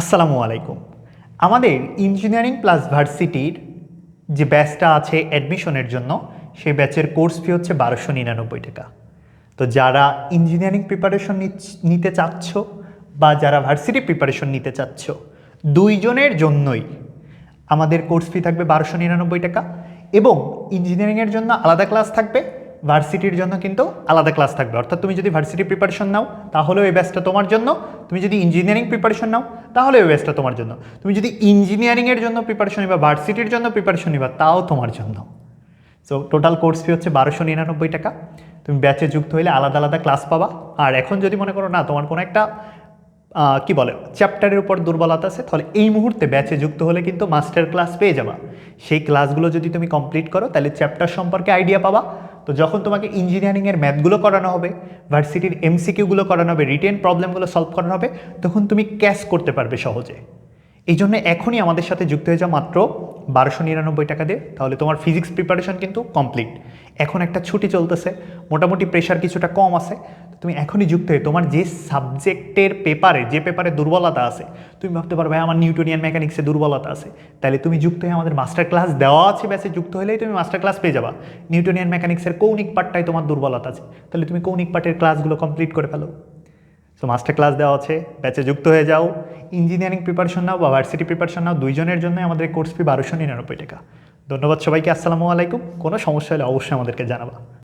আসসালামু আলাইকুম। আমাদের ইঞ্জিনিয়ারিং প্লাস ভার্সিটির যে ব্যাচটা আছে অ্যাডমিশনের জন্য, সেই ব্যাচের কোর্স ফি হচ্ছে বারোশো নিরানব্বই টাকা। তো যারা ইঞ্জিনিয়ারিং প্রিপারেশন নিতে চাচ্ছ বা যারা ভার্সিটি প্রিপারেশন নিতে চাচ্ছ, দুইজনের জন্যই আমাদের কোর্স ফি থাকবে বারোশো নিরানব্বই টাকা এবং ইঞ্জিনিয়ারিংয়ের জন্য আলাদা ক্লাস থাকবে ভার্সিটির জন্য কিন্তু আলাদা ক্লাস থাকবে। অর্থাৎ তুমি যদি ভার্সিটি প্রিপারেশন নাও তাহলে ওই ব্যাচটা তোমার জন্য। তুমি যদি ইঞ্জিনিয়ারিং প্রিপারেশন নাও তাহলে ওই ব্যাচটা তোমার জন্য। তুমি যদি ইঞ্জিনিয়ারিংয়ের জন্য প্রিপারেশন নিবা ভার্সিটির জন্য প্রিপারেশন নিবা, তাও তোমার জন্য। সো টোটাল কোর্স ফি হচ্ছে বারোশো নিরানব্বই টাকা। তুমি ব্যাচে যুক্ত হইলে আলাদা আলাদা ক্লাস পাবা। আর এখন যদি মনে করো, না, তোমার কোনো একটা কি বলে চ্যাপ্টারের উপর দুর্বলতা আছে, তাহলে এই মুহূর্তে ব্যাচে যুক্ত হলে কিন্তু মাস্টার ক্লাস পেয়ে যাবা। সেই ক্লাসগুলো যদি তুমি কমপ্লিট করো, তাহলে চ্যাপ্টার সম্পর্কে আইডিয়া পাবা। তো যখন তোমাকে ইঞ্জিনিয়ারিংয়ের ম্যাথগুলো করানো হবে ভার্সিটির এমসিকিউগুলো করানো হবে রিটেন প্রবলেমগুলো সলভ করানো হবে, তখন তুমি ক্যাশ করতে পারবে সহজে। এই জন্য এখনই আমাদের সাথে যুক্ত হয়ে যাও মাত্র বারোশো নিরানব্বই টাকা দিয়ে, তাহলে তোমার ফিজিক্স প্রিপারেশন কিন্তু কমপ্লিট এখন একটা ছুটি চলতেছে, মোটামুটি প্রেশার কিছুটা কম আছে তুমি এখনই যুক্ত হয়ে তোমার যে সাবজেক্টের পেপারে, যে পেপারে দুর্বলতা আছে, তুমি ভাবতে পারো, ভাই, আমার নিউটোনিয়ান মেকানিক্সে দুর্বলতা আছে। তাহলে তুমি যুক্ত হয়ে আমাদের মাস্টার ক্লাস দেওয়া আছে ব্যাসে যুক্ত হলেই তুমি মাস্টার ক্লাস পেয়ে যাবা। নিউটোনিয়ান মেকানিক্সের কৌণিক পার্টটাই তোমার দুর্বলতা আছে। তাহলে তুমি কৌণিক পার্টের ক্লাসগুলো কমপ্লিট করে ফেলো। সো মাস্টার ক্লাস দেওয়া আছে ব্যাচে যুক্ত হয়ে যাও। ইঞ্জিনিয়ারিং প্রিপারেশন নাও বা ভার্সিটি প্রিপারেশন নাও, দুইজনের জন্য আমাদের কোর্স ফি বারোশো নিরানব্বই টাকা। ধন্যবাদ সবাইকে, আসসালামু আলাইকুম। কোনো সমস্যা হলে অবশ্যই আমাদেরকে জানাবা।